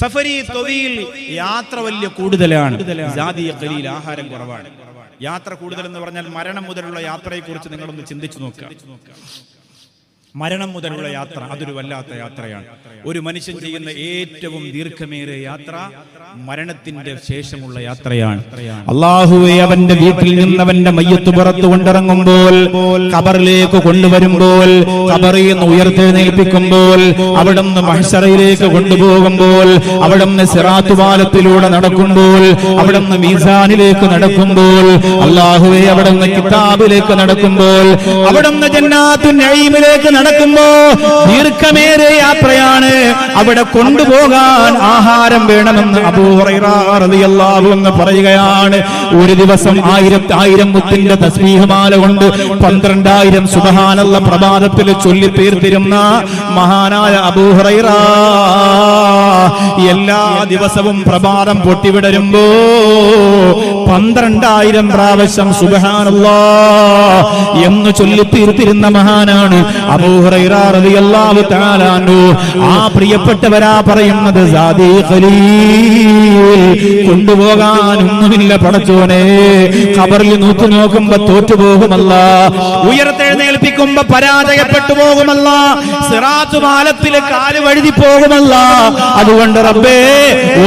സഫരി തൊവിയിൽ യാത്ര വലിയ കൂടുതലാണ്. ജാതീയ കലിയിൽ ആഹാരം കുറവാണ്. യാത്ര കൂടുതൽ എന്ന് പറഞ്ഞാൽ മരണം മുതലുള്ള യാത്രയെക്കുറിച്ച് നിങ്ങളൊന്ന് ചിന്തിച്ചു നോക്കുക. മരണം മുതലുള്ള യാത്ര അതൊരു വല്ലാത്ത യാത്രയാണ്. ഒരു മനുഷ്യൻ ചെയ്യുന്ന ഏറ്റവും ദീർഘമേറിയ യാത്ര മരണത്തിന്റെ ശേഷമുള്ള യാത്രയാണ്. അള്ളാഹുവെ അവന്റെ വീട്ടിൽ നിന്ന് അവന്റെ മയ്യത്ത് പുറത്തു കൊണ്ടിറങ്ങുമ്പോൾ കബറിലേക്ക് കൊണ്ടുവരുമ്പോൾ കബറിൽ നിന്ന് ഉയർത്തെഴുന്നേൽപ്പിക്കുമ്പോൾ അവിടെ നിന്ന് മഹ്ഷറയിലേക്ക് കൊണ്ടുപോകുമ്പോൾ അവിടെ നിന്ന് സിറാത്ത് പാലത്തിലൂടെ നടക്കുമ്പോൾ അവിടെ നിന്ന് മീസാനിലേക്ക് നടക്കുമ്പോൾ അള്ളാഹുവെ അവിടെ നിന്ന് കിതാബിലേക്ക് നടക്കുമ്പോൾ അവിടെ നിന്ന് ജന്നാത്തു നഈമിലേക്ക് നടക്കുമ്പോ ദീർഘമേറെ യാത്രയാണ്. അവിടെ കൊണ്ടുപോകാൻ ആഹാരം വേണമെന്ന് എന്ന് പറയുകയാണ്. ഒരു ദിവസം ആയിരത്തി ആയിരം മുത്തിന്റെ തസ്മീഹമാല കൊണ്ട് പന്ത്രണ്ടായിരം സുബഹാനുള്ള പ്രഭാതത്തിൽ ചൊല്ലി തീർത്തിരുന്ന മഹാനായ അബൂഹറൈറ എല്ലാ ദിവസവും പ്രഭാതം പൊട്ടിവിടരുമ്പോ പന്ത്രണ്ടായിരം പ്രാവശ്യം സുബഹാനുള്ള എന്ന് ചൊല്ലി തീർത്തിരുന്ന മഹാനാണ് അൻഹു ആ പ്രിയപ്പെട്ടവരാ പറയുന്നത് കൊണ്ടുപോകാനൊന്നുമില്ല പടച്ചോനെ. ഖബറിൽ നൂത്തു നോക്കുമ്പോ തോറ്റുപോകുമല്ല ഉയർത്തെഴുന്നേൽപ്പിക്കുമ്പോ പരാജയപ്പെട്ടു പോകുമല്ല. സിറാത്തു പാലത്തിൽ കാൽ വഴുതി പോകുമല്ല. അതുകൊണ്ട് റബ്ബേ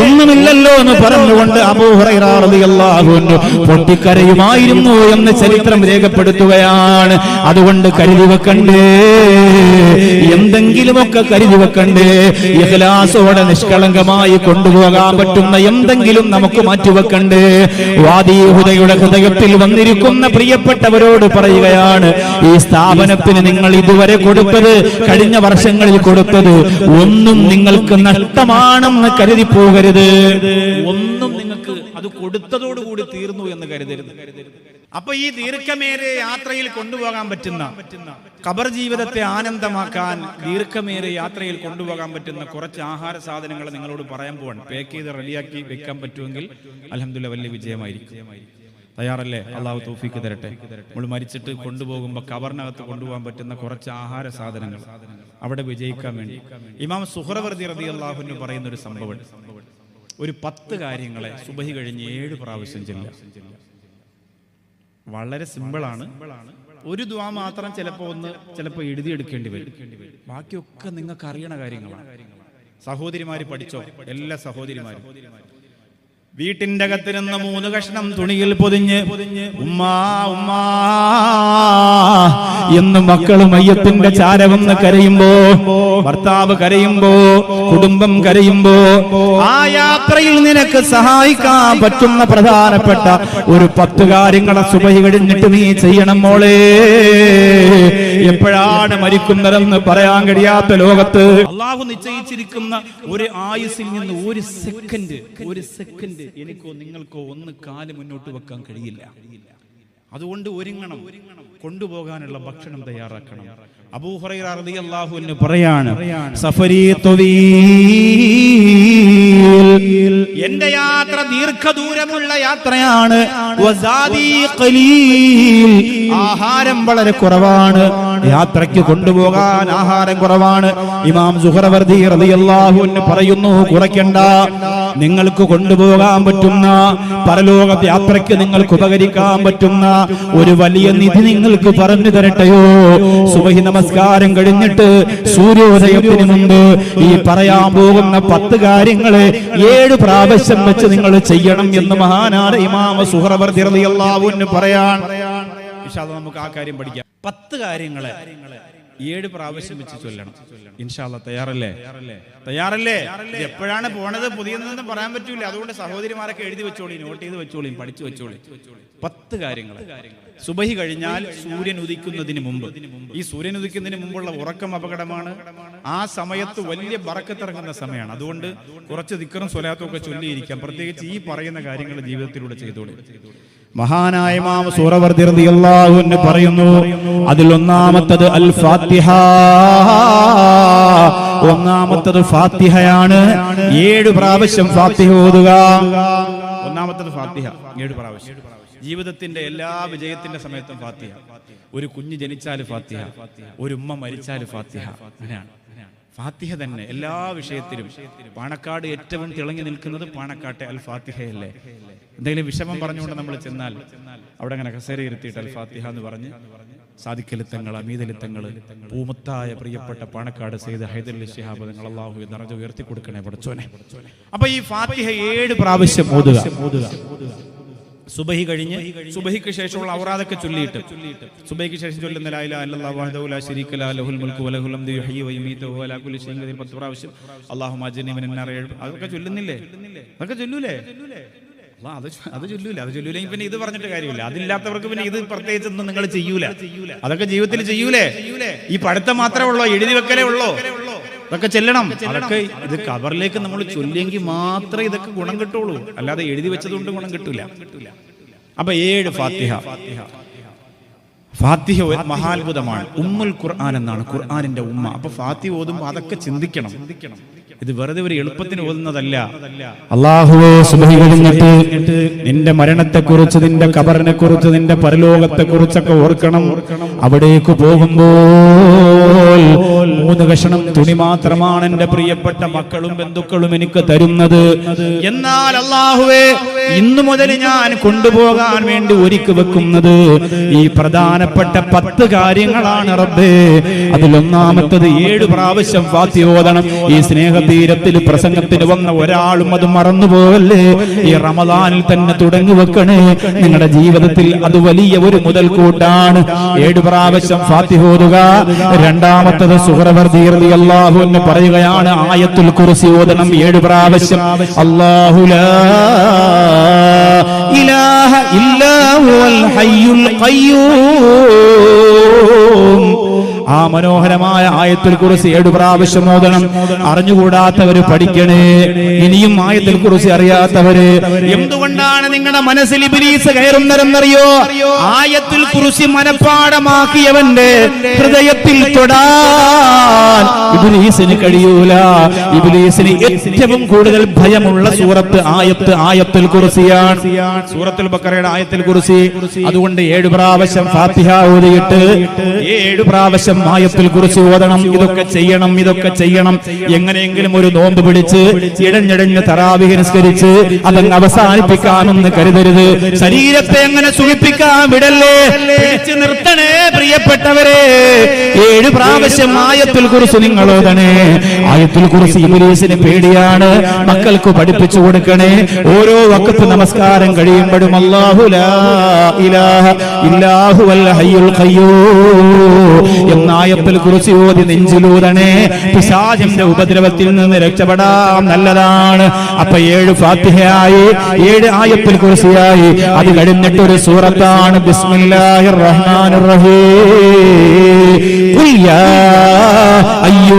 ഒന്നുമില്ലല്ലോ എന്ന് പറഞ്ഞുകൊണ്ട് അൻഹു പൊട്ടിക്കരയുമായിരുന്നു എന്ന് ചരിത്രം രേഖപ്പെടുത്തുകയാണ്. അതുകൊണ്ട് കരുതി വെക്കണ്ടേ. എന്തെങ്കിലുമൊക്കെ കരുതി വെക്കണ്ടേ? ഇഹ്ലാസോടെ നിഷ്കളങ്കമായി കൊണ്ടുപോകാൻ പറ്റുന്ന എന്തെങ്കിലും നമുക്ക് മാറ്റിവെക്കണ്ടേ വാദീഹുദയുടെ ഹൃദയത്തിൽ വന്നിരിക്കുന്ന പ്രിയപ്പെട്ടവരോട് പറയുകയാണ് ഈ സ്ഥാപനത്തിന് നിങ്ങൾ ഇതുവരെ കൊടുത്തത് കഴിഞ്ഞ വർഷങ്ങളിൽ കൊടുത്തത് ഒന്നും നിങ്ങൾക്ക് നഷ്ടമാണെന്ന് കരുതി പോകരുത്. ഒന്നും നിങ്ങൾക്ക് അത് കൊടുത്തതോടുകൂടി തീർന്നു എന്ന് കരുതരുത് കരുതരുത്. അപ്പൊ ഈ ദീർഘമേറിയ യാത്രയിൽ കൊണ്ടുപോകാൻ പറ്റുന്ന കബർ ജീവിതത്തെ ആനന്ദമാക്കാൻ ദീർഘമേറിയ യാത്രയിൽ കൊണ്ടുപോകാൻ പറ്റുന്ന കുറച്ച് ആഹാര സാധനങ്ങൾ നിങ്ങളോട് പറയാൻ പോവാണ്. പാക്ക് ചെയ്ത് റെഡിയാക്കി വെക്കാൻ പറ്റുമെങ്കിൽ അലഹമില്ല വലിയ വിജയമായിരിക്കും. തയ്യാറല്ലേ? അള്ളാഹു തോഫിക്ക് തരട്ടെ. നമ്മൾ മരിച്ചിട്ട് കൊണ്ടുപോകുമ്പോൾ കവറിനകത്ത് കൊണ്ടുപോകാൻ പറ്റുന്ന കുറച്ച് ആഹാര സാധനങ്ങൾ അവിടെ വിജയിക്കാൻ വേണ്ടി. ഇമാം സുഹറവർദി റതി അള്ളാഹുവിന് പറയുന്ന ഒരു സംഭവം. ഒരു പത്ത് കാര്യങ്ങളെ സുബഹി കഴിഞ്ഞ് ഏഴ് പ്രാവശ്യം ചെല്ലുക. വളരെ സിമ്പിളാണ് ഒരു ദ്വാ മാത്രം ചിലപ്പോൾ ഒന്ന് ചിലപ്പോൾ എഴുതിയെടുക്കേണ്ടി വരും. ബാക്കിയൊക്കെ നിങ്ങൾക്ക് അറിയണ കാര്യങ്ങളാണ്. സഹോദരിമാര് പഠിച്ചോ? എല്ലാ സഹോദരിമാരും. വീട്ടിന്റെ അകത്തിരുന്ന് മൂന്ന് കഷ്ണം തുണിയിൽ പൊതിഞ്ഞ് ഉമ്മാ ഉമ്മാ എന്ന് മക്കൾ മയ്യത്തിന്റെ ചാരവെന്ന് കരയുമ്പോ ഭർത്താവ് കരയുമ്പോ കുടുംബം കരയുമ്പോ ആ യാത്രയിൽ നിനക്ക് സഹായിക്കാൻ പറ്റുന്ന പ്രധാനപ്പെട്ട ഒരു പത്ത് കാര്യങ്ങളെ സുബൈ കഴിഞ്ഞിട്ട് നീ ചെയ്യണം മോളെ. എപ്പോഴാണ് മരിക്കുന്നതെന്ന് പറയാൻ കഴിയാത്ത ലോകത്ത് അള്ളാഹു നിശ്ചയിച്ചിരിക്കുന്ന ഒരു ആയുസിൽ നിന്ന് ഒരു സെക്കൻഡ് ഒരു സെക്കൻഡ് എനിക്കോ നിങ്ങൾക്കോ ഒന്ന് കാൽ മുന്നോട്ട് വെക്കാൻ കഴിയില്ല. അതുകൊണ്ട് ഒരുങ്ങണം കൊണ്ടുപോകാനുള്ള ഭക്ഷണം തയ്യാറാക്കണം. പറയാണ് എന്റെ യാത്ര ദീർഘദൂരമുള്ള യാത്രയാണ്. ആഹാരം വളരെ കുറവാണ്. യാത്രയ്ക്ക് കൊണ്ടുപോകാൻ ആഹാരം കുറവാണ്. ഇമാം സുഹറവർദി റളിയല്ലാഹു അൻഹു പറയുന്നു കുറയ്ക്കണ്ട. നിങ്ങൾക്ക് കൊണ്ടുപോകാൻ പറ്റുന്ന പരലോക യാത്രയ്ക്ക് നിങ്ങൾക്ക് ഉപകരിക്കാൻ പറ്റുന്ന ഒരു വലിയ നിധി നിങ്ങൾക്ക് പറഞ്ഞു തരട്ടെയോ? സുബഹി നമസ്കാരം കഴിഞ്ഞിട്ട് സൂര്യോദയത്തിന് മുമ്പ് ഈ പറയാൻ പോകുന്ന പത്ത് കാര്യങ്ങളെ ഏഴ് പ്രാവശ്യം വെച്ച് നിങ്ങൾ ചെയ്യണം എന്ന് മഹാനായ ഇമാമ സുഹറവർദ്ധി റളിയല്ലാഹു പറയാൻ. ഇൻഷാ നമുക്ക് ആ കാര്യം പഠിക്കാം. പത്ത് കാര്യങ്ങളെ. ഏഴ് പ്രാവശ്യം വെച്ച് ചൊല്ലണം. ഇൻഷാല്ല തയ്യാറല്ലേ? തയ്യാറല്ലേ? എപ്പോഴാണ് പോണത്? പുതിയതെന്നൊന്നും പറയാൻ പറ്റൂല. അതുകൊണ്ട് സഹോദരിമാരൊക്കെ എഴുതി വെച്ചോളി നോട്ട് ചെയ്ത് വെച്ചോളി പഠിച്ചു വെച്ചോളി. പത്ത് കാര്യങ്ങൾ സുബഹി കഴിഞ്ഞാൽ സൂര്യൻ ഉദിക്കുന്നതിന് മുമ്പ്. ഈ സൂര്യൻ ഉദിക്കുന്നതിന് മുമ്പുള്ള ഉറക്കം അപകടമാണ്. ആ സമയത്ത് വലിയ ബറക്കത്തിറങ്ങുന്ന സമയമാണ്. അതുകൊണ്ട് കുറച്ച് ദിക്കറും സ്വലാത്തും ഒക്കെ ചൊല്ലിയിരിക്കാം. പ്രത്യേകിച്ച് ഈ പറയുന്ന കാര്യങ്ങൾ ജീവിതത്തിലൂടെ ചെയ്തോളി മഹാനായ ഇമാം സൂറവർദി റളിയല്ലാഹു അൻഹു പറയുന്നു അതിൽ ഒന്നാമത്തത് അൽ ഫാത്തിഹ ഒന്നാമത്തത് ഫാത്തിഹയാണ്. ഏഴ് പ്രാവശ്യം ഫാത്തിഹ ഓതുക. ഒന്നാമത്തത് ഫാത്തിഹ ഏഴ് പ്രാവശ്യം. ജീവിതത്തിന്റെ എല്ലാ വിജയത്തിന്റെ സമയത്തും ഫാത്തിഹ. ഒരു കുഞ്ഞ് ജനിച്ചാൽ ഫാത്തിഹ ഒരു ഉമ്മ മരിച്ചാൽ ഫാത്തിഹ. അങ്ങനെയാണ്. ഫാത്തിഹ തന്നെ എല്ലാ വിഷയത്തിലും പാണക്കാട് ഏറ്റവും തിളങ്ങി നിൽക്കുന്നത് പാണക്കാട്ടെ അൽ ഫാത്തിഹയല്ലേ എന്തെങ്കിലും വിഷമം പറഞ്ഞുകൊണ്ട് നമ്മൾ ചെന്നാൽ അവിടെ അങ്ങനെ കസേര ഇരുത്തിയിട്ട് അൽ ഫാത്തിഹ എന്ന് പറഞ്ഞ് സാധിക്കലിത്തങ്ങൾ അമീതലിത്തങ്ങൾ പൂമുത്തായ പ്രിയപ്പെട്ട പാണക്കാട് സെയ്ത് ഹൈദരലി ശിഹാബ് നിങ്ങൾ അള്ളാഹു നിറഞ്ഞ ഉയർത്തി കൊടുക്കണേ പഠിച്ചോനെ. അപ്പൊ ഈ ഫാത്തിഹ ഏഴ് പ്രാവശ്യം ഓതുക ഓതുക. സുബഹി കഴിഞ്ഞ് സുബഹിക്ക് ശേഷമുള്ള ഔറാദൊക്കെ ചൊല്ലിയിട്ട്. സുബഹിക്ക് ശേഷം ചൊല്ലുന്ന ലഹുൽ പ്രാവശ്യം അതൊക്കെ ചൊല്ലുന്നില്ലേ? അതൊക്കെ അത് അത് ചൊല്ലൂല? അത് ചൊല്ലൂലെങ്കിൽ പിന്നെ ഇത് പറഞ്ഞിട്ട് കാര്യമില്ല. അതില്ലാത്തവർക്ക് പിന്നെ ഇത് പ്രത്യേകിച്ചൊന്നും നിങ്ങൾ ചെയ്യൂല. അതൊക്കെ ജീവിതത്തിൽ ചെയ്യൂലേ? ഈ പഠിത്തം മാത്രമേ ഉള്ളൂ? എഴുതി വെക്കലേ ഉള്ളൂ? അതൊക്കെ ചെല്ലണം. അതൊക്കെ ഇത് കവറിലേക്ക് നമ്മൾ ചൊല്ലിയെങ്കിൽ മാത്രമേ ഇതൊക്കെ ഗുണം കിട്ടുള്ളൂ. അല്ലാതെ എഴുതി വെച്ചതുകൊണ്ട് ഗുണം കിട്ടില്ല. അപ്പൊ ഏഴ് ഫാത്തിഹ. ഫാത്തിഹ ഒരു മഹാത്ഭുതമാണ്. ഉമ്മുൽ ഖുർആൻ എന്നാണ് ഖുർആാനിന്റെ ഉമ്മ. അപ്പൊ ഫാത്തിഹ ഓതുമ്പോൾ അതൊക്കെ ചിന്തിക്കണം. ഇത് വെറുതെ ഒരു എളുപ്പത്തിന് ഓതുന്നതല്ല. അള്ളാഹുവെ സുബഹി കഴിഞ്ഞിട്ട് നിന്റെ മരണത്തെ കുറിച്ച് നിന്റെ കബറിനെ കുറിച്ച് നിന്റെ പരലോകത്തെ കുറിച്ചൊക്കെ ഓർക്കണം. അവിടേക്ക് പോകുമ്പോൾ മൂന്ന് കഷണം തുണി മാത്രമാണ് എന്റെ പ്രിയപ്പെട്ട മക്കളും ബന്ധുക്കളും എനിക്ക് തരുന്നത്. എന്നാൽ അള്ളാഹുവേ ഇന്നു മുതൽ ഞാൻ കൊണ്ടുപോകാൻ വേണ്ടി ഒരുക്കി വെക്കുന്നത് ഈ പ്രധാനപ്പെട്ട പത്ത് കാര്യങ്ങളാണ് റബ്ബേ. അതിലൊന്നാമത്തത് ഏഴ് പ്രാവശ്യം ഫാത്തി ഓതണം. ഈ സ്നേഹതീരത്തിൽ പ്രസംഗത്തിന് വന്ന ഒരാളും അത് മറന്നുപോകല്ലേ? ഈ റമദാനിൽ തന്നെ തുടങ്ങി വെക്കണേ. നിങ്ങളുടെ ജീവിതത്തിൽ അത് വലിയ ഒരു മുതൽക്കൂട്ടാണ്. ഏഴ് പ്രാവശ്യം ഫാത്തി ഓതുക. രണ്ടാമത്തത് സുഹറവർദീർതി അള്ളാഹു എന്ന് പറയുകയാണ് ആയത്തുൽ കുറിസി ഓതണം ഏഴ് പ്രാവശ്യം. അള്ളാഹുലാ ഇലാഹ ഹയ്യുൽ ആ മനോഹരമായ ആയത്തിൽ കുറിച്ച് ഏഴു പ്രാവശ്യം ഓതണം. അറിഞ്ഞുകൂടാത്തവര് പഠിക്കണേ. ഇനിയും ആയത്തിൽ കുറിച്ച് അറിയാത്തവര് എന്തുകൊണ്ടാണ് നിങ്ങളുടെ മനസ്സിൽ ഇബിലീസ് കയറുന്നതെന്നറിയോ ആയത്തിൽ കുറിച്ച് മനപ്പാടമാക്കിയവന്റെ ഹൃദയത്തിൽ തൊടാൻ ഇബിലീസിന് കഴിയൂല. ഇബിലീസിന് ഏറ്റവും കൂടുതൽ ഭയമുള്ള സൂറത്ത് ആയത്ത് ആയത്തിൽ കുറിസിയാണ് സൂറത്തുൽ ബക്കറയുടെ ആയത്തിൽ കുറിസി അതുകൊണ്ട് ഏഴ് പ്രാവശ്യം ഫാത്തിഹ ഓതിയിട്ട് ഏഴ് പ്രാവശ്യം ആയത്തിൽ കുറിച്ച് ഓതണം. ഇതൊക്കെ ചെയ്യണം ഇതൊക്കെ ചെയ്യണം. എങ്ങനെയെങ്കിലും ഒരു നോമ്പ് പിടിച്ച് ഇടഞ്ഞിടഞ്ഞ് തറാവിഹരിസ്കരിച്ച് അതങ്ങ് അവസാനിപ്പിക്കാമെന്ന് കരുതരുത്. ശരീരത്തെ എങ്ങനെ സുഖിപ്പിക്കാൻ വിടല്ലേ? പിടിച്ചു നിർത്തണേ പ്രിയപ്പെട്ടവരെ. ഏഴ് പ്രാവശ്യം ആയത്തിൽ കുറിച്ച് നിങ്ങൾ ഓതണേ ആയത്തിൽ കുറിച്ച് ഇബിലീസിന് പേടിയാണ്. മക്കൾക്ക് പഠിപ്പിച്ചു കൊടുക്കണേ. ഓരോ വക്കത്ത് നമസ്കാരം കഴിയുമ്പോഴും അല്ലാഹു ലാ ഇലാഹ ഇല്ലാഹു ഹയ്യുൽ ഖയ്യൂം എന്ന ആയത്തിൽ കുറിച്ച് ഓതി നെഞ്ചിലൂതണേ. പിശാചിന്റെ ഉപദ്രവത്തിൽ നിന്ന് രക്ഷപ്പെടാൻ നല്ലതാണ്. അപ്പൊ ഏഴ് ഫാത്തിഹയായി ഏഴ് ആയത്തിൽ കുറിച്ചായി അത് കഴിഞ്ഞിട്ട് ഒരു സൂറത്താണ്. ബിസ്മില്ലാഹിർ റഹ്മാനിർ റഹീം. ഖുൽ യാ അയ്യുഹൽ കാഫിറൂൻ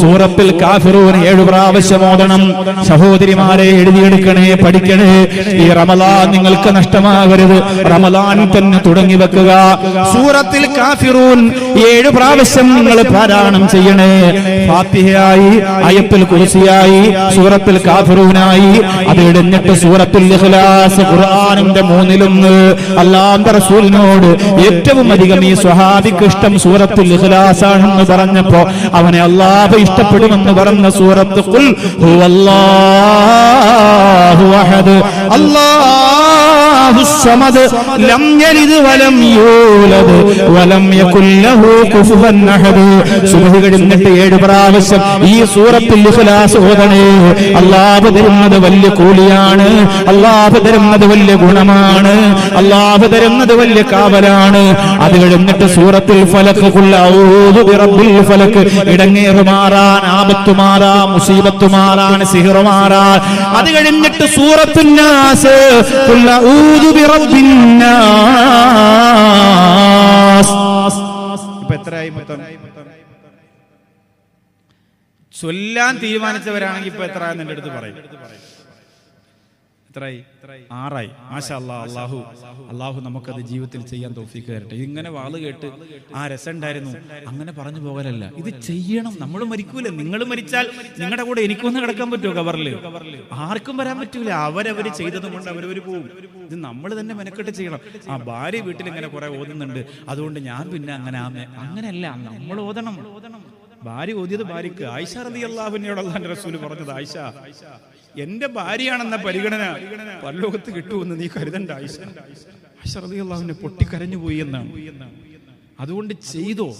സൂറത്തിൽ കാഫിറൂൻ ഏഴ് പ്രാവശ്യം ഓതണം. സഹോദരിമാരെ എഴുതിയെടുക്കണേ പഠിക്കണേ. ഈ റമലാൻ നിങ്ങൾക്ക് നഷ്ടമാകരുത്. റമലാൻ തന്നെ തുടങ്ങി വെക്കുക. സൂറത്തിൽ കാഫിറൂൻ ഏഴ് പ്രാവശ്യം നിങ്ങൾ പാരായണം ചെയ്യണേ. ഫാത്തിഹയായി അയത്തുൽ കുർസിയായി സൂറത്തിൽ കാഫിറൂനായി. അത് ഇടഞ്ഞിട്ട് സൂറത്തിൽ ഇഖ്ലാസ് ഖുർആനിന്റെ മൂന്നിലൊന്ന്. അല്ലാന്റെ റസൂലിനോട് ഏറ്റവും അധികം ഈ സ്വഹാബിക്ക് ഇഷ്ടം സൂറത്തുൽ ഇഖ്ലാസ് ആണെന്ന് പറഞ്ഞപ്പോ അവനെ അള്ളാഹ് ഇഷ്ടപ്പെടുമെന്ന് പറഞ്ഞ സൂറത്ത് ഹുവല്ലാഹു അഹദ്. അല്ലാഹു സമദ്. ലം യലിദ് വലം യൂലദ്. വലം യകുൽ ലഹു കുഫുവൻ അഹദ്. സുബ്ഹി കഴിഞ്ഞിട്ട് ഏഴ് പ്രാവശ്യം ഈ സൂറത്തുൽ ഇഖ്ലാസ് ഓതണേ. അല്ലാഹു തരുന്നത് വലിയ കൂലിയാണ്. അല്ലാഹു തരുന്നത് വലിയ ഗുണമാണ്. അല്ലാഹു തരുന്നത് വലിയ കാവലാണ്. അത് കഴിഞ്ഞിട്ട് സൂറത്തുൽ ഫലക്ക് ബിറബ്ബിൽ ഫലക്ക് ഇടങ്ങേറ് മാറാൻ ആപത്ത് മാറാൻ മുസീബത്ത് മാറാൻ സിഹർ മാറാൻ അത് കഴിഞ്ഞിട്ട് സൂറത്തുൽ ഇപ്പൊ എത്രയായി മൊത്തം? ചൊല്ലാൻ തീരുമാനിച്ചവരാണെങ്കിൽ ഇപ്പൊ എത്രയാന്ന് എന്റെ അടുത്ത് പറയും. എത്രയായി? ആറായി. മാഷാ അല്ലാ അള്ളാഹു അള്ളാഹു നമുക്കത് ജീവിതത്തിൽ ചെയ്യാൻ തോഫിക്ക് തരട്ടെ. ഇങ്ങനെ വാൾ കേട്ട് ആ രസം ഉണ്ടായിരുന്നു. അങ്ങനെ പറഞ്ഞു പോകലല്ല. ഇത് ചെയ്യണം. നമ്മൾ മരിക്കൂല. നിങ്ങൾ മരിച്ചാൽ നിങ്ങളുടെ കൂടെ എനിക്കൊന്നും കിടക്കാൻ പറ്റുമോ കവറിൽ ആർക്കും വരാൻ പറ്റൂല. അവരവര് ചെയ്തത് കൊണ്ട് അവരവര് പോകും ഇത് നമ്മൾ തന്നെ മെനക്കെട്ട് ചെയ്യണം. ആ ഭാര്യ വീട്ടിൽ ഇങ്ങനെ കുറെ ഓതുന്നുണ്ട്. അതുകൊണ്ട് ഞാൻ പിന്നെ അങ്ങനെ അങ്ങനെയല്ല. നമ്മൾ ഓതണം. ഭാര്യ ഓതിയത് ഭാര്യക്ക്. ആയിഷ റബി അള്ളാഹുവിനോട് അള്ളാന്റെ റസൂൽ പറഞ്ഞത് ആയിഷ എന്റെ ഭാര്യയാണെന്ന പരിഗണന പരലോകത്ത് കിട്ടുമെന്ന് നീ കരുതണ്ട ആയിഷ. ആയിഷ റതി അള്ളാഹുവിനെ പൊട്ടിക്കരഞ്ഞു പോയി എന്നാണ്. അതുകൊണ്ട് ചെയ്തോ?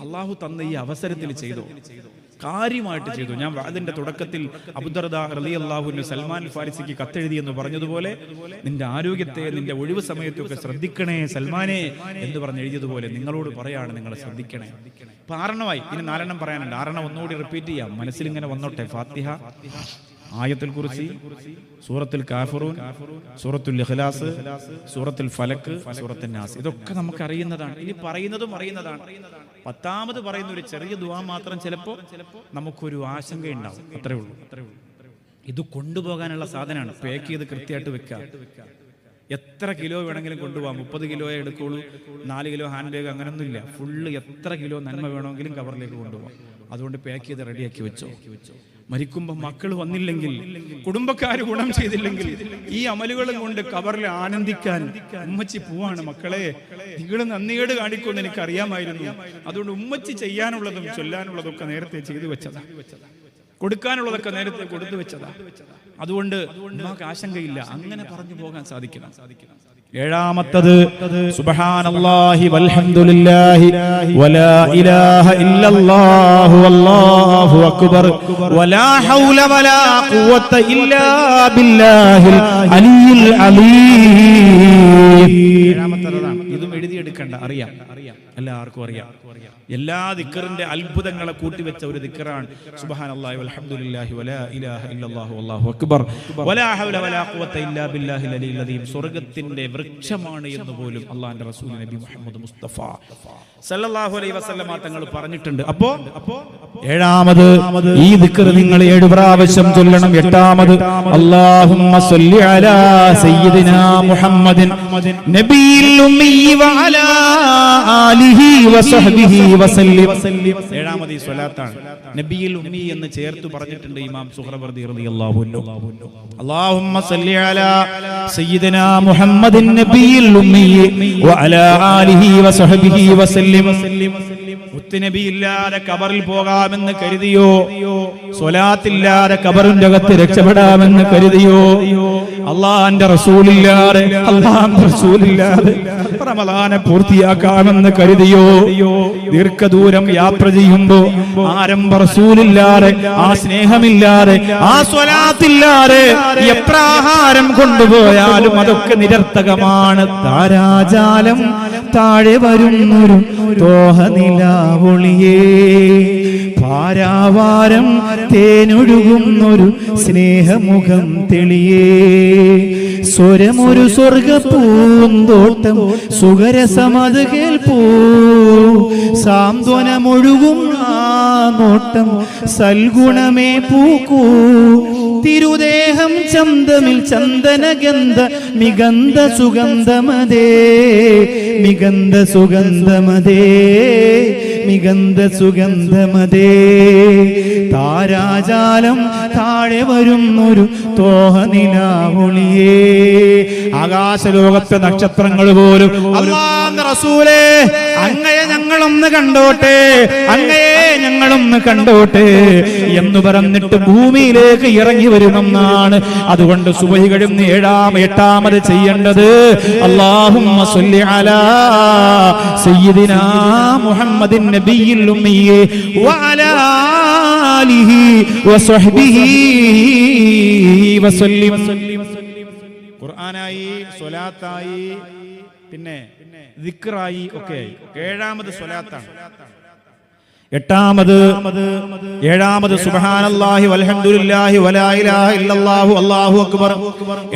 അള്ളാഹു തന്ന ഈ അവസരത്തിൽ ചെയ്തോ? കാര്യമായിട്ട് ചെയ്തു? ഞാൻ അതിന്റെ തുടക്കത്തിൽ അബുദർദ റലി അള്ളാഹുവിന് സൽമാൻ ഫാരിസിക്ക് കത്തെഴുതി എന്ന് പറഞ്ഞതുപോലെ നിന്റെ ആരോഗ്യത്തെ നിന്റെ ഒഴിവ് സമയത്തൊക്കെ ശ്രദ്ധിക്കണേ സൽമാനെ എന്ന് പറഞ്ഞ് എഴുതിയതുപോലെ നിങ്ങളോട് പറയാണ് നിങ്ങൾ ശ്രദ്ധിക്കണേ. അപ്പൊ ആറെണ്ണമായി. ഇനി നാലെണ്ണം പറയാനുണ്ട്. ആറെണ്ണം ഒന്നുകൂടി റിപ്പീറ്റ് ചെയ്യാം. മനസ്സിൽ ഇങ്ങനെ വന്നോട്ടെ. ഫാത്തിഹ. ആയത്തുൽ കുറിച്ച് സൂറത്തിൽ കാഫറൂൻ സൂറത്തുൽ ഇഖ്ലാസ് സൂറത്തുൽ ഫലക്ക് സൂറത്തുൽ നാസ്. ഇതൊക്കെ നമുക്ക് അറിയുന്നതാണ് ഇനി പറയുന്നതും അറിയുന്നതാണ്. പത്താമത് പറയുന്ന ഒരു ചെറിയ ദുവാ മാത്രം ചിലപ്പോ നമുക്കൊരു ആശങ്ക ഉണ്ടാവും അത്രേ ഉള്ളൂ. ഇത് കൊണ്ടുപോകാനുള്ള സാധനമാണ്. പാക്ക് ചെയ്ത് കൃത്യമായിട്ട് വെക്കുക. എത്ര കിലോ വേണമെങ്കിലും കൊണ്ടുപോകാം. മുപ്പത് കിലോയെ എടുക്കുള്ളൂ നാല് കിലോ ഹാൻഡ് ബാഗ് അങ്ങനൊന്നുമില്ല. ഫുള്ള് എത്ര കിലോ നന്മ വേണമെങ്കിലും കവറിലേക്ക് കൊണ്ടുപോകാം. അതുകൊണ്ട് പാക്ക് ചെയ്ത് റെഡിയാക്കി വെച്ചോ. മരിക്കുമ്പോൾ മക്കൾ വന്നില്ലെങ്കിൽ കുടുംബക്കാർ ഗുണം ചെയ്തില്ലെങ്കിൽ ഈ അമലുകളും കൊണ്ട് കവറിൽ ആനന്ദിക്കാൻ ഉമ്മച്ചി പോവാണ് മക്കളെ. നിങ്ങൾ നന്ദികേട് കാണിക്കുമെന്ന് എനിക്ക് അറിയാമായിരുന്നു അതുകൊണ്ട് ഉമ്മച്ചി ചെയ്യാനുള്ളതും ചൊല്ലാനുള്ളതും ഒക്കെ നേരത്തെ ചെയ്തു വെച്ചതാ. കൊടുക്കാനുള്ളതൊക്കെ നേരത്തെ കൊടുത്തു വെച്ചതാ. അതുകൊണ്ട് നമുക്ക് ആശങ്കയില്ല. അങ്ങനെ പറഞ്ഞു പോകാൻ സാധിക്കണം. ഏഴാമത്തത് സുബ്ഹാനല്ലാഹി വൽഹംദുലില്ലാഹി വലാ ഇലാഹ ഇല്ലല്ലാഹു വല്ലാഹു അക്ബർ വലാ ഹൗല വലാ ഖുവത ഇല്ലാ ബില്ലാഹിൽ അലിയിൽ അലീം. ഏഴാമത്തതാണ്. ഇതും എഴുതിയെടുക്കണ്ട. അറിയാം. എല്ലാവർക്കും അറിയാം. എല്ലാ ദിക്കറിന്റെ അത്ഭുതങ്ങളെ കൂട്ടിവെച്ച ഒരു ദിക്കറാണ്. സുബ്ഹാനല്ലാഹി വൽഹംദുലില്ലാഹി വലാ ഇലാഹ ഇല്ലല്ലാഹു അല്ലാഹു അക്ബർ. വലാ ഹൗല വലാ ഖുവത ഇല്ലാ വൃക്ഷമാണ് എന്ന് പോലും അള്ളാഹിന്റെ റസൂൽ നബി മുഹമ്മദ് മുസ്തഫ സല്ലല്ലാഹു അലൈഹി വസല്ലം തങ്ങൾ പറഞ്ഞിട്ടുണ്ട്. അപ്പോ ഏഴാമത് ഈ ദിക്കർ നിങ്ങൾ ഏഴ് പ്രാവശ്യം ചൊല്ലണം. എട്ടാമത് അല്ലാഹുമ്മ സല്ലി അലാ സയ്യിദിനാ മുഹമ്മദിൻ നബിയിൽ ഉമ്മി വഅലാ ആലിഹി വസഹ്ബിഹി വസല്ലിം ഏഴാമത് ഈ സ്വലാത്താണ് നബിയിൽ ഉമ്മി എന്ന് ചേർത്ത് പറഞ്ഞിട്ടുണ്ട് ഇമാം സുഹ്റവർദി റളിയല്ലാഹു അൻഹു اللهم صل على سيدنا محمد النبي الأمي وعلى آله وصحبه وسلم മുത്തുനബിയില്ലാതെ കബറിൽ പോകാമെന്ന് കരുതിയോ? സ്വലാത്തില്ലാതെ കബറിന്റെ അകത്ത് രക്ഷപ്പെടാമെന്ന് കരുതിയോ? അള്ളാന്റെ റസൂലില്ലാതെ അള്ളാന്റെ റസൂലില്ലാതെ റമദാനെ പൂർത്തിയാക്കാമെന്ന് കരുതിയോ? ദീർഘദൂരം യാത്ര ചെയ്യുമ്പോ ആരംഭ റസൂലില്ലാതെ ആ സ്നേഹമില്ലാതെ ആ സ്വലാത്തില്ലാതെ എത്ര ആഹാരം കൊണ്ടുപോയാലും അതൊക്കെ നിരർത്ഥകമാണ്. താരാജാലം താഴെ വരുന്നൊരു തോഹനിലാവൊളിയേ പാരാവാരം തേനൊഴുകുന്നൊരു സ്നേഹമുഖം തെളിയേ. സ്വരമൊരു സ്വർഗപ്പൂന്തോട്ടം സുഖരസമത് കേൾപ്പൂ. സാന്ത്വനമൊഴുകും ആ നോട്ടം സൽഗുണമേ പൂക്കൂ. തിരുദേഹം ചന്തമിൽ ചന്ദനഗന്ധ മികന്ത സുഗന്ധമതേ മികന്ത സുഗന്ധമതേ മികന്ത സുഗന്ധമതേ. താരാജാലം താഴെ വരുന്നൊരു തോഹനിലാവൊളിയേ. ആകാശലോകത്തെ നക്ഷത്രങ്ങൾ പോലും. റസൂലേ അങ്ങയെ ഞങ്ങളൊന്ന് കണ്ടോട്ടെ അങ്ങയെ ഞങ്ങളൊന്ന് കണ്ടോട്ടെ എന്ന് പറഞ്ഞിട്ട് ഭൂമിയിലേക്ക് ഇറങ്ങി വരുമെന്നാണ് അതുകൊണ്ട് സുബഹി കഴിയുന്ന ഏഴാം എട്ടാമത് ചെയ്യേണ്ടത്. അള്ളാഹും മുഹമ്മദിൻ നബിയിൽ ഉമ്മിയെ വസല്ലിം ഖുർആനായി സ്വലാത്തായി പിന്നെ ദിക്റായി ഒക്കെ ആയി. ഏഴാമത് സ്വലാത്താണ്. എട്ടാമത് ഏഴാമത് സുബ്ഹാനല്ലാഹി വൽഹംദുലില്ലാഹി വലാ ഇലാഹ ഇല്ലല്ലാഹു അല്ലാഹു അക്ബർ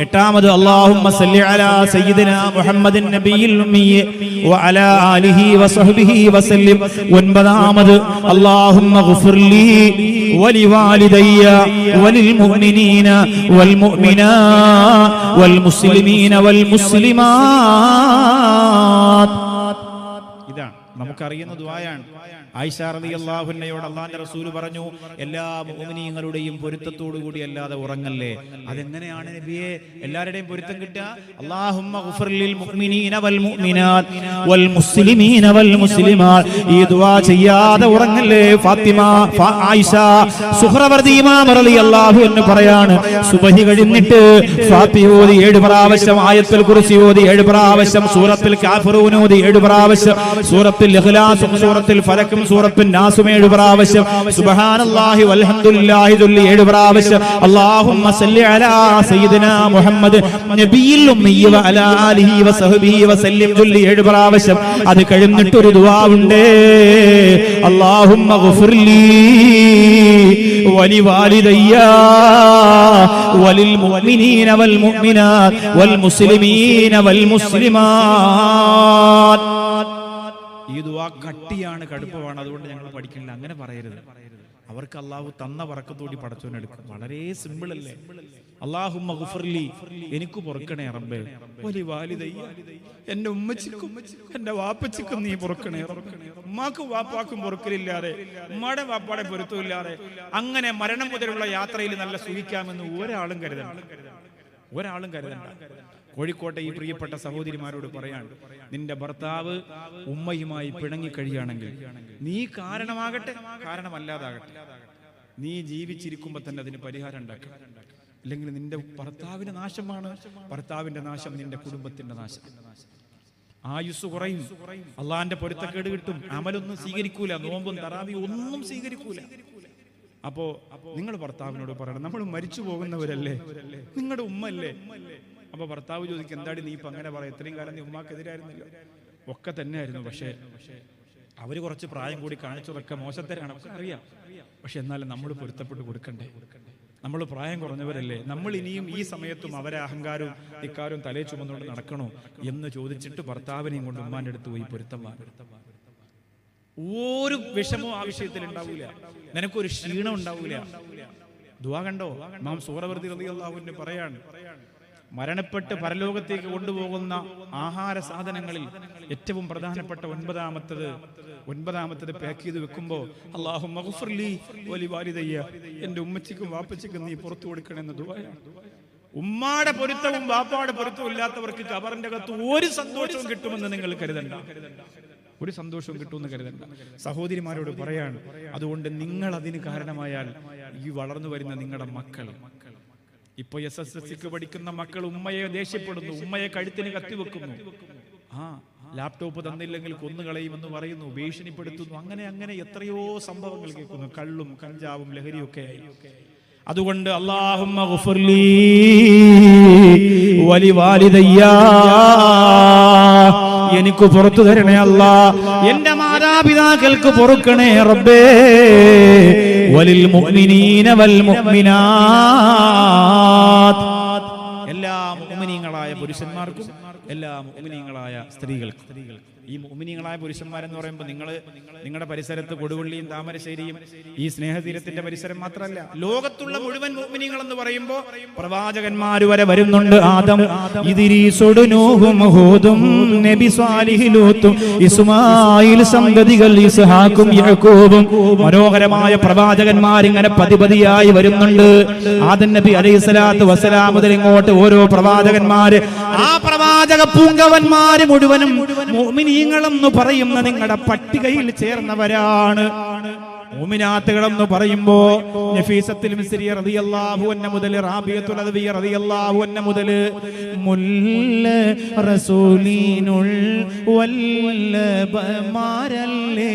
എട്ടാമത് അല്ലാഹുമ്മ സല്ലി അലാ സയ്യിദിനാ മുഹമ്മദിൻ നബിയിൽ ഉമ്മി വഅലാ ആലിഹി വസഹ്ബിഹി വസല്ലിം ഒൻപതാമത് അല്ലാഹുമ്മ ഗുഫിർലി ولوالدي وللمؤمنين والمؤمنات والمسلمين والمسلمات ഇതാണ് നമുക്കറിയുന്ന ദ്വായാണ് റളിയല്ലാഹുന്നയോട് അള്ളാന്റെ റസൂൽ പറഞ്ഞു എല്ലാ മോമിനീങ്ങളുടെയും പൊരുത്തത്തോടു കൂടി അല്ലാതെ ഉറങ്ങല്ലേ? അതെങ്ങനെയാണ് നബിയെ എല്ലാവരുടെയും പൊരുത്തം കിട്ടുക? ഈ ദുആ ചെയ്യാതെ ഉറങ്ങല്ലേ ഫാത്തിമ ആയിഷ ഇമാം പറയാണ് സുബഹി കഴിഞ്ഞിട്ട് ഫാത്തിഹ ഏഴ് പ്രാവശ്യം ആയത്തുൽ കുർസി ഓതി ഏഴ് പ്രാവശ്യം സൂറത്തുൽ കാഫിറൂൻ ഓതി ഏഴ് പ്രാവശ്യം സൂറത്തുൽ ഇഖ്ലാസും സൂറത്തുൽ ഫലക്കും സൂറത്തുൽ നാസും ഏഴ് പ്രാവശ്യം. സുബ്ഹാനല്ലാഹി വൽഹംദുലില്ലാഹി ചൊല്ലി ഏഴ് പ്രാവശ്യം. അല്ലാഹുമ്മ സല്ലി അലാ സയ്യിദിനാ മുഹമ്മദ്. നബിയിൽ ഉമ്മി വ അലാ ആലിഹി വ സഹബിഹി വ സല്ലിം ചൊല്ലി ഏഴ് പ്രാവശ്യം. അത് കഴിഞ്ഞിട്ട് ഒരു ദുആ ഉണ്ട്. അല്ലാഹുമ്മ ഗുഫിർലി വലിവാലിദയ്യ വലിൽ മുഅ്മിനീന വൽ മുഅ്മിനാത്ത് ഈ ദുആ കട്ടിയാണ് കടുപ്പമാണ്. അതുകൊണ്ട് ഞങ്ങൾ പഠിക്കണില്ല. അങ്ങനെ പറയരുത്. അവർക്ക് അള്ളാഹു തന്ന പറക്കത്തോടി പടച്ചോനെടുക്കും വളരെ സിമ്പിൾ അല്ലേ? അള്ളാഹു മഹുഫർലി എനിക്ക് പൊറുക്കണേ റബ്ബേ. വലി വാലിതയ്യ എന്റെ ഉമ്മച്ചിക്കും എന്റെ വാപ്പച്ചിക്കും നീ പൊറുക്കണേ ഉമ്മാക്കും വാപ്പാക്കും പൊറുക്കലില്ലാതെ ഉമ്മാടെ വാപ്പാടെ പൊരുത്തമില്ലാതെ അങ്ങനെ മരണം മുതലുള്ള യാത്രയിൽ നല്ല സുഖിക്കാമെന്ന് ഒരാളും കരുതണ്ട. ഒരാളും കരുതണ്ട. കോഴിക്കോട്ടെ ഈ പ്രിയപ്പെട്ട സഹോദരിമാരോട് പറയാൻ നിന്റെ ഭർത്താവ് ഉമ്മയുമായി പിണങ്ങി കഴിയുകയാണെങ്കിൽ നീ കാരണമാകട്ടെ കാരണമല്ലാതാകട്ടെ. നീ ജീവിച്ചിരിക്കുമ്പോൾ തന്നെ അതിന് പരിഹാരം ഉണ്ടാക്കുക അല്ലെങ്കിൽ നിന്റെ ഭർത്താവിന് നാശമാണ് ഭർത്താവിന്റെ നാശം നിന്റെ കുടുംബത്തിന്റെ നാശം. ആയുസ് കുറയും അള്ളാന്റെ പൊരുത്തക്കേട് കിട്ടും അമലൊന്നും സ്വീകരിക്കൂല നോമ്പും തറാവി ഒന്നും സ്വീകരിക്കൂല. അപ്പോ നിങ്ങൾ ഭർത്താവിനോട് പറയണം നമ്മൾ മരിച്ചു പോകുന്നവരല്ലേ? നിങ്ങളുടെ ഉമ്മല്ലേ അപ്പൊ ഭർത്താവ് ചോദിക്കും എന്താടി നീ ഇപ്പൊ അങ്ങനെ പറയാം? ഇത്രയും കാലം നീ ഉമ്മാക്കെതിരായിരുന്നല്ലോ. ഒക്കെ തന്നെയായിരുന്നു. പക്ഷേ അവർ കുറച്ച് പ്രായം കൂടി കാണിച്ചതൊക്കെ മോശത്തരാണ്. ഒക്കെ അറിയാം. പക്ഷെ എന്നാലും നമ്മൾ പൊരുത്തപ്പെട്ട് കൊടുക്കണ്ടേ? നമ്മൾ പ്രായം കുറഞ്ഞവരല്ലേ? നമ്മൾ ഇനിയും ഈ സമയത്തും അവരെ അഹങ്കാരവും ഇക്കാരും തലേ ചുമന്നുകൊണ്ട് നടക്കണോ എന്ന് ചോദിച്ചിട്ട് ഭർത്താവിനെയും കൊണ്ട് ഉമ്മാന്റെ അടുത്ത് പോയി പൊരുത്തം ഒരു വിഷമവും ആ വിഷയത്തിൽ ഉണ്ടാവൂല. നിനക്കൊരു ക്ഷീണം ഉണ്ടാവൂല. ദുവാ കണ്ടോ? മാം സൂറവർത്തി റളിയല്ലാഹുവിന് പറയാണ് മരണപ്പെട്ട് പരലോകത്തേക്ക് കൊണ്ടുപോകുന്ന ആഹാര സാധനങ്ങളിൽ ഏറ്റവും പ്രധാനപ്പെട്ട ഒൻപതാമത്തത് ഒൻപതാമത്തത് പാക്ക് ചെയ്ത് വെക്കുമ്പോ അള്ളാഹു വാലിദയ്യ എന്റെ ഉമ്മച്ചിക്കും വാപ്പച്ചിക്കും നീ പുറത്തു കൊടുക്കണമെന്ന് ദുബായാണ് ഉമ്മാടെ പൊരുത്തവും വാപ്പാടെ പൊരുത്തവും ഇല്ലാത്തവർക്ക് കബറിന്റെ അകത്ത് ഒരു സന്തോഷവും കിട്ടുമെന്ന് നിങ്ങൾ കരുതണ്ട. ഒരു സന്തോഷവും കിട്ടുമെന്ന് കരുതണ്ട. സഹോദരിമാരോട് പറയാണ് അതുകൊണ്ട് നിങ്ങൾ അതിന് കാരണമായാൽ ഈ വളർന്നു വരുന്ന നിങ്ങളുടെ മക്കൾ ഇപ്പൊ എസ് എസ് എസ് സിക്ക് പഠിക്കുന്ന മക്കൾ ഉമ്മയെ ദേഷ്യപ്പെടുന്നു ഉമ്മയെ കഴുത്തിന് കത്തിവെക്കുന്നു. ആ ലാപ്ടോപ്പ് തന്നില്ലെങ്കിൽ കൊന്നുകളയുമെന്ന് പറയുന്നു ഭീഷണിപ്പെടുത്തുന്നു അങ്ങനെ അങ്ങനെ എത്രയോ സംഭവങ്ങൾ കേൾക്കുന്നു. കള്ളും കഞ്ചാവും ലഹരിയും ഒക്കെ ആയി. അതുകൊണ്ട് എനിക്ക് പുറത്തു തരണേ അല്ല എന്റെ മാതാപിതാക്കൾക്ക് പൊറുക്കണേ റബ്ബേ. വലിൽ മുഅ്മിനീന വൽ മുഅ്മിനാത്ത് എല്ലാ മുഅ്മിനീങ്ങളായ പുരുഷന്മാർക്കും എല്ലാ മുഅ്മിനീങ്ങളായ സ്ത്രീകൾക്കും. ഈ മോമിനികളായ പുരുഷന്മാരെന്ന് പറയുമ്പോൾ നിങ്ങൾ നിങ്ങളുടെ പരിസരത്ത് കൊടുവള്ളിയും താമരശ്ശേരിയും ഈ സ്നേഹതീരത്തിന്റെ പരിസരം മാത്രമല്ല ലോകത്തുള്ള മുഴുവൻ മോമിനികൾ എന്ന് പറയുമ്പോൾ പ്രവാചകന്മാര് വരെ വരുന്നുണ്ട് ആദം. ഇതിരീസോട് നൂഹും ഹൂദും നബി ഇസ്മായിൽ സന്തതികൾ ഇസ്ഹാക്കും യാക്കൂബും. മനോഹരമായ പ്രവാചകന്മാർ ഇങ്ങനെ പതിപതിയായി വരുന്നുണ്ട്. ആദൻ നബി അലൈഹി സ്വലാത്തു വസ്സലാം മുതൽ ഇങ്ങോട്ട് ഓരോ പ്രവാചകന്മാര് ആ പ്രവാചക പൂങ്കവന്മാര് മുഴുവനും മോമിനീങ്ങളെന്ന് പറയുന്ന നിങ്ങളുടെ പട്ടികയിൽ ചേർന്നവരാണ്. മൂമിനാത്തുകളെന്ന് പറയുമ്പോ നഫീസത്തിൽ മിസ്രിയ റളിയല്ലാഹു അൻഹ മുതൽ റാബിയത്തുൽ അദ്വി റളിയല്ലാഹു അൻഹ മുതൽ മുല്ല റസൂലിനുൾ വല്ലബമാരല്ലേ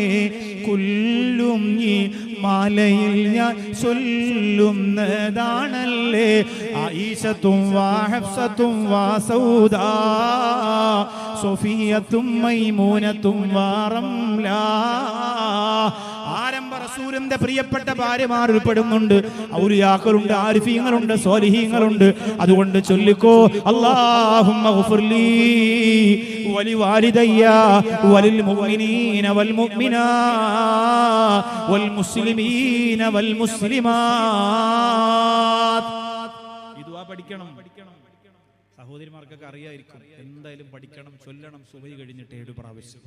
കുല്ലും ഈ മാലയിൽ ഞാൻ ചൊല്ലുന്നതാണല്ലേ. ആയിഷത്തും വാഹസത്തും വാസൗദ സൊഫിയത്തും മൈമൂനത്തും വാ റംലാ. ആരംഭ റസൂലിന്റെ പ്രിയപ്പെട്ട ഭാര്യമാർ ഉൾപ്പെടുന്നുണ്ട്. ഔലിയാക്കളുണ്ട് ആരിഫീങ്ങളുണ്ട് സ്വാലിഹീങ്ങളുണ്ട്. അതുകൊണ്ട് ചൊല്ലിക്കോ അല്ലാഹുമ്മ ഗുഫിർലി വലി വാലിദയ്യ വലിൽ മുഅ്മിനീന വൽ മുഅ്മിനാ വൽ മുസ്ലിമീന വൽ മുസ്ലിമാത്ത് ഈ ദുആ പഠിക്കണം. സഹോദരിമാർക്കൊക്കെ അറിയായിരിക്കും. എന്തായാലും പഠിക്കണം ചൊല്ലണം സുബഹി കഴിഞ്ഞിട്ട് ഏഴ് പ്രാവശ്യം.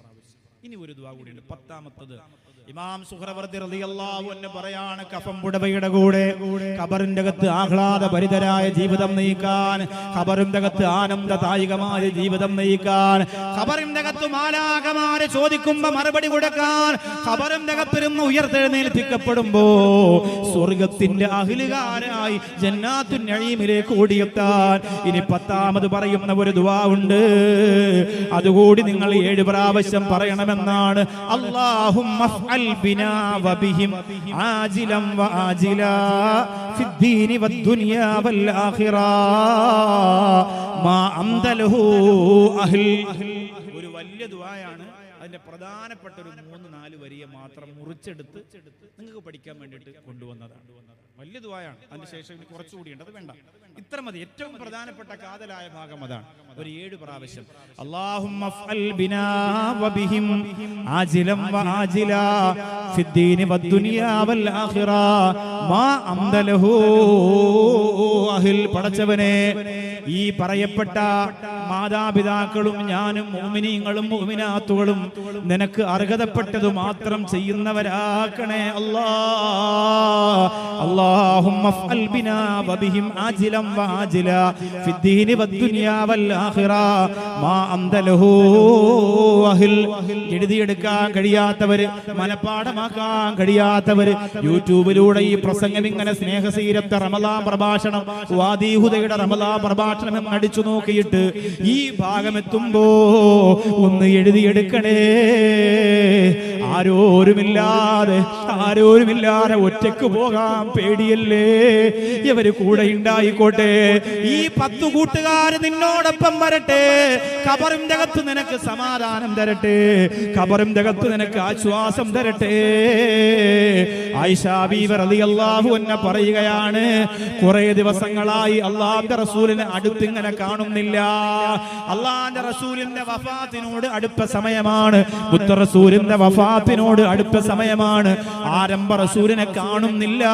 ഇനി ഒരു ദുആ കൂടിയുണ്ട്. പത്താമത്തത്. ഇമാം സുഹ്റവർദി റളിയല്ലാഹു അൻഹു പറയാണ് കഫം പുടവയുടെ കൂടെ ഖബറിന്റെ അകത്ത് ആഹ്ലാദ പരിതരായ ജീവിതം നയിക്കാൻ ഖബറിന്റെ അകത്ത് ആനന്ദദായകമായ ജീവിതം നയിക്കാൻ ഖബറിന്റെ അകത്ത് മാലാകമാരെ ചോദിക്കുമ്പോ മറുപടി കൊടുക്കാൻ ഖബറിന്റെ അകത്തിരുന്ന് ഉയർത്തെഴുന്നേൽപ്പിക്കപ്പെടുമ്പോ സ്വർഗത്തിന്റെ അഹിലുകാരായി ജന്നാത്തു നഈമിലേക്ക് ഓടിയെത്താൻ ഇനി പത്താമത് പറയുന്ന ഒരു ദുആ ഉണ്ട്. അതുകൂടി നിങ്ങൾ ഏഴ് പ്രാവശ്യം പറയണമെന്നാണ്. അല്ലാഹുമ്മ ബിനാ വബിഹിം ആജിലം വആജിലാ ഫിദ്ദീനി വദ്ദുനിയാ വൽ ആഖിറ മാ അംദലഹു അഹ്ൽ ഒരു വലിയ ദുആയാണ്. അതിന്റെ പ്രധാനപ്പെട്ട ഒരു മൂന്ന് നാല് വരിയെ മാത്രം മുറിച്ചെടുത്ത് നിങ്ങൾക്ക് പഠിക്കാൻ വേണ്ടിയിട്ട് കൊണ്ടുവന്നതാണ്. വലിയ ദുആയാണ്. അതിന് ശേഷം കുറച്ചുകൂടി ഉണ്ട്. അത് വേണ്ട. ഇത്ര മതി. ഏറ്റവും പ്രധാനപ്പെട്ട കാതലായ ഭാഗം അതാണ്. ഒരു ഏഴ് പ്രാവശ്യം. അള്ളാഹും പടച്ചവനെ ഈ പറയപ്പെട്ട മാതാപിതാക്കളും ഞാനും മോമിനീങ്ങളും മോമിനാത്തുകളും നിനക്ക് അർഹതപ്പെട്ടത് മാത്രം ചെയ്യുന്നവരാക്കണേ അല്ലാ اللهم افعل بنا وبهم عاجلا وآجلا في الدين والدنيا والآخرة ما أنت له أهل എഴുതിയെടുക്കാൻ കഴിയാത്തവര് മനപ്പാഠമാക്കാൻ കഴിയാത്തവര് യൂട്യൂബിലൂടെ ഈ പ്രസംഗം ഇങ്ങനെ സ്നേഹസീരത്തെ റമലാം പ്രഭാഷണം വാദീഹുദയുടെ റമലാം പ്രഭാഷണം എന്ന് അടിച്ചു നോക്കിയിട്ട് ഈ ഭാഗമെത്തുമ്പോ ഒന്ന് എഴുതിയെടുക്കണേ. ആരോരുമില്ലാതെ ആരോരുമില്ലാതെ ഒറ്റയ്ക്ക് പോകാൻ പേടിയല്ലേ? ഇവർ കൂടെ ഉണ്ടായിക്കോട്ടെ ഈ പത്ത് കൂട്ടുകാര് നിന്നോടൊപ്പം വരട്ടെ. കബറിന്റെ അകത്ത് നിനക്ക് സമാധാനം തരട്ടെ. കബറിന്റെ അകത്ത് നിനക്ക് ആശ്വാസം തരട്ടെ. അള്ളാഹു എന്നെ പറയുകയാണ് കുറെ ദിവസങ്ങളായി അള്ളാഹിന്റെ റസൂലിനെ അടുത്ത് ഇങ്ങനെ കാണുന്നില്ല. അള്ളാന്റെ റസൂലിന്റെ വഫാത്തിനോട് അടുത്ത സമയമാണ്. റസൂലിന്റെ വഫാത്തിനോട് അടുത്ത സമയമാണ്. ആരംഭ റസൂലിനെ കാണുന്നില്ല.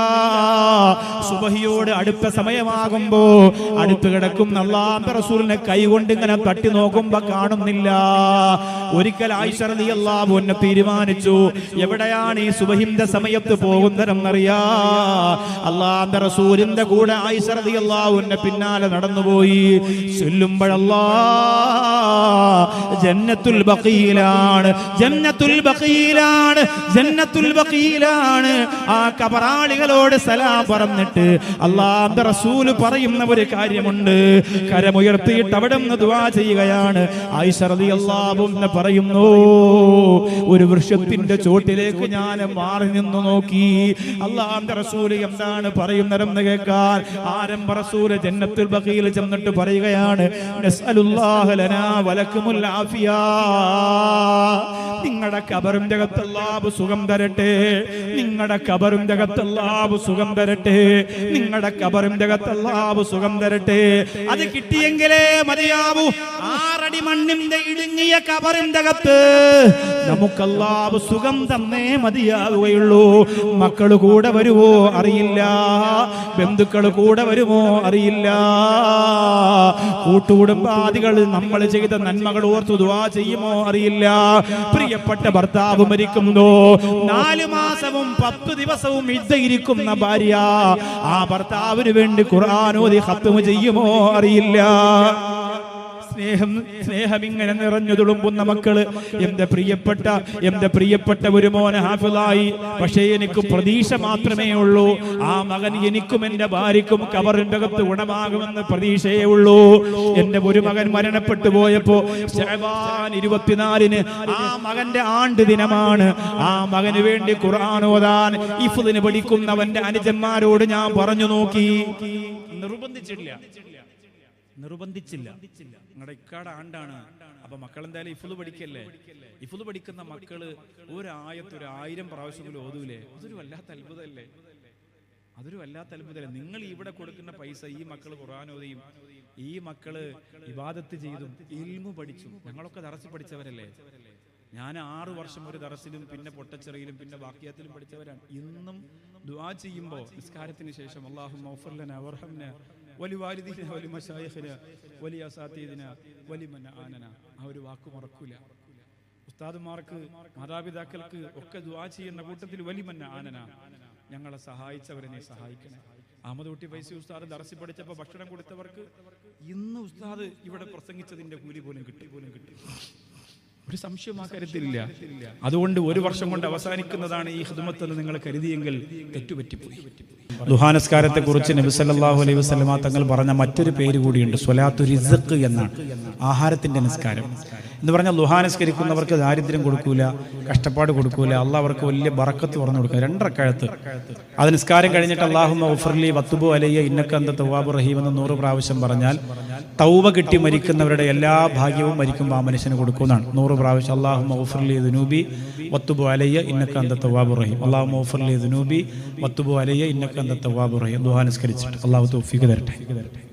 സുബഹിയോട് അടുത്ത സമയമാകുമ്പോ അടുത്ത് കിടക്കുന്ന അള്ളാന്റെ റസൂലിനെ കൈകൊണ്ട് ഇങ്ങനെ തട്ടി നോക്കുമ്പോ കാണുന്നില്ല. ഒരിക്കൽ ആയിഷറലി അള്ളാഹു എന്നെ തീരുമാനിച്ചു എവിടെയാണ് ഈ സുബഹിന്റെ സമയത്ത് പോകുന്നതെന്നറിയാ? അള്ളാന്റെ റസൂലിന്റെ കൂടെ ആയിഷറലി അള്ളാഹു എന്നെ പിന്നാലെ നടന്നുപോയി. ചൊല്ലുമ്പോഴല്ലാ ജന്നത്തുൽ ബഖീലാണ് ജന്നത്തുൽ ബഖീലാണ് ജന്നത്തുൽ ബഖീലാണ്. ആ കബറാളികളോട് സലാം പറഞ്ഞിട്ട് അള്ളാന്റെ റസൂൽ പറയുന്ന ഒരു കാര്യമുണ്ട്. കരമുയർത്തിയിട്ട് അവിടെ നിന്ന് ദുആ ചെയ്യുകയാണ്. റളിയല്ലാഹു അൻഹ പറയുന്നു ഒരു വൃക്ഷത്തിന്റെ ചോട്ടിലേക്ക് ഞാൻ മാറി നിന്നു നോക്കി. അള്ളാന്റെ റസൂൽ എന്താണ് പറയുന്നതെന്ന് കേൾക്കാൻ. ആരംഭ റസൂൽ ജന്നത്തുൽ ബഖീൽ ചെന്നിട്ട് പറയുകയാണ് നസ്അലുല്ലാഹ ലനാ വലക്കുമുൽ ആഫിയാ. നിങ്ങളുടെ കബറും ജഗത്തല്ലാബ് സുഖം തരട്ടെ. നിങ്ങളുടെ കബറും ജഗത്തല്ലാബ് സുഖം തരട്ടെ. നിങ്ങളുടെ കബറും ജഗത്തല്ലാബ് സുഖം തരട്ടെ. അത് കിട്ടിയെങ്കിലേ മതിയാവൂ. ആറടി മണ്ണിന്റെ ഇടുങ്ങിയ കബറിന്റെ ജഗത്ത് നമുക്കല്ലാബ് സുഖം തന്നേ മതിയാവുകയുള്ളൂ. മക്കൾ കൂടെ വരുമോ അറിയില്ല. ബന്ധുക്കൾ കൂടെ വരുമോ? അറിയില്ല. കൂട്ടുകുടുംബാദികൾ നമ്മൾ ചെയ്ത നന്മകൾ ഓർത്തു ദുവാ ചെയ്യുമോ അറിയില്ല. പ്രിയപ്പെട്ട ഭർത്താവ് മരിക്കുന്നു നാല് മാസവും പത്ത് ദിവസവും ഇരിക്കുന്ന ഭാര്യ. ആ ഭർത്താവിന് വേണ്ടി ഖുർആാനോദി ഹത്തുമ ചെയ്യുമോ അറിയില്ല. സ്നേഹം സ്നേഹം ഇങ്ങനെ നിറഞ്ഞു തുളുമ്പുന്ന മക്കൾ. എന്റെ പ്രിയപ്പെട്ട എന്റെ പ്രിയപ്പെട്ട ഒരു മോനെ ഹാഫിളായി പക്ഷേ എനിക്ക് പ്രതീക്ഷ മാത്രമേ ഉള്ളൂ. ആ മകൻ എനിക്കും എന്റെ ഭാര്യക്കും കവറിന്റെ അകത്ത് ഗുണമാകുമെന്ന് പ്രതീക്ഷയേ ഉള്ളൂ. എന്റെ ഒരു മകൻ മരണപ്പെട്ടു പോയപ്പോ ഇരുപത്തിനാലിന് ആ മകന്റെ ആണ്ട് ദിനമാണ്. ആ മകന് വേണ്ടി ഖുർആൻ ഓതാൻ ഇഫ്ദിന് പഠിക്കുന്നവന്റെ അനുജന്മാരോട് ഞാൻ പറഞ്ഞു നോക്കി. നിർബന്ധിച്ചില്ല നിർബന്ധിച്ചില്ല. നിങ്ങളുടെ ഇക്കാട് ആണ്ടാണ്. അപ്പൊ മക്കൾ എന്തായാലും ഇഫുൽ പഠിക്കല്ലേ? ഇഫുൽ പഠിക്കുന്ന മക്കൾ ഒരായത്ത് ഒരു ആയിരം പ്രാവശ്യം ഓതൂലേ? അതൊരു വല്ലാത്ത അത്ഭുതമല്ലേ അതൊരു വല്ലാത്ത അത്ഭുതമല്ലേ നിങ്ങൾ ഇവിടെ കൊടുക്കുന്ന പൈസ ഈ മക്കൾ ഓതിയും ഈ മക്കൾ ഇബാദത്ത് ചെയ്തും ഇൽമു പഠിച്ചും ഞങ്ങളൊക്കെ തറച്ച് പഠിച്ചവരല്ലേ? ഞാൻ ആറ് വർഷം ഒരു ദറസിലും പിന്നെ പൊട്ടച്ചെറിയിലും പിന്നെ വാക്യത്തിലും പഠിച്ചവരാണ്. ഇന്നും ദുആ ചെയ്യുമ്പോൾ നിസ്കാരത്തിന് ശേഷം അള്ളാഹു മൗഫർലന വർഹംന വലി വാലിദിന വലി മശായഖിന വലി അസാത്തീദിന വലി മന്നാനന ആ ഒരു വാക്ക് മറക്കൂല. ഉസ്താദുമാർക്ക് മാതാപിതാക്കൾക്ക് ഒക്കെ ദുവാ ചെയ്യുന്ന കൂട്ടത്തിൽ വലിമന്ന ആനന. ഞങ്ങളെ സഹായിച്ചവരെ നീ സഹായിക്കണേ. അഹമ്മദ് കുട്ടി പൈസ ഉസ്താദ് ദർശി പഠിച്ചപ്പോൾ ഭക്ഷണം കൊടുത്തവർക്ക് ഇന്ന് ഉസ്താദ് ഇവിടെ പ്രസംഗിച്ചതിന്റെ കൂലി പോലും കിട്ടി പോലും കിട്ടി. ഒരു സംശയം ആ കാര്യത്തിലില്ല അതുകൊണ്ട് ഒരു വർഷം കൊണ്ട് അവസാനിക്കുന്നതാണ് ഈ ഹിദ്മത്ത് എന്ന് നിങ്ങൾ കരുതിയെങ്കിൽ തെറ്റുപറ്റിപ്പോയി. ദുഹാനസ്കാരത്തെ കുറിച്ച് നബി സല്ലല്ലാഹു അലൈഹി വസല്ലമ തങ്ങൾ പറഞ്ഞ മറ്റൊരു പേര് കൂടിയുണ്ട് സൊലാത്തു റിസക്ക് എന്നാണ്. ആഹാരത്തിന്റെ നിസ്കാരം. എന്ന് പറഞ്ഞാൽ ലുഹാനസ്കരിക്കുന്നവർക്ക് ദാരിദ്ര്യം കൊടുക്കൂല കഷ്ടപ്പാട് കൊടുക്കൂല അള്ളാഹ് അവർക്ക് വലിയ ബറക്കത്ത് പറഞ്ഞു കൊടുക്കുക രണ്ടരക്കഴത്ത് ആ നിസ്കാരം കഴിഞ്ഞിട്ട് അള്ളാഹു ഉഫർലി വത്തുബു അലയ്യ ഇന്നക്ക അന്ത തവാബ് റഹീം എന്ന് നൂറ് പ്രാവശ്യം പറഞ്ഞാൽ തൗവ കിട്ടി മരിക്കുന്നവരുടെ എല്ലാ ഭാഗ്യവും മരിക്കുമ്പോൾ ആ മനുഷ്യന് കൊടുക്കുന്നതാണ് നൂറ് പ്രാവശ്യം അള്ളാഹു ഉഫർലി ദുനൂബി വത്തുബു അലയ്യ ഇന്നക്ക അന്ത തവാബ് റഹീം. അള്ളാഹു ഉഫർലി ദുനൂബി വത്തുബു അലയ്യ ഇന്നക്ക അന്ത തവാബ് റഹീം. ലുഹാനസ്കരിച്ചിട്ട് അള്ളാഹു തൗഫീഖ് തരട്ടെ.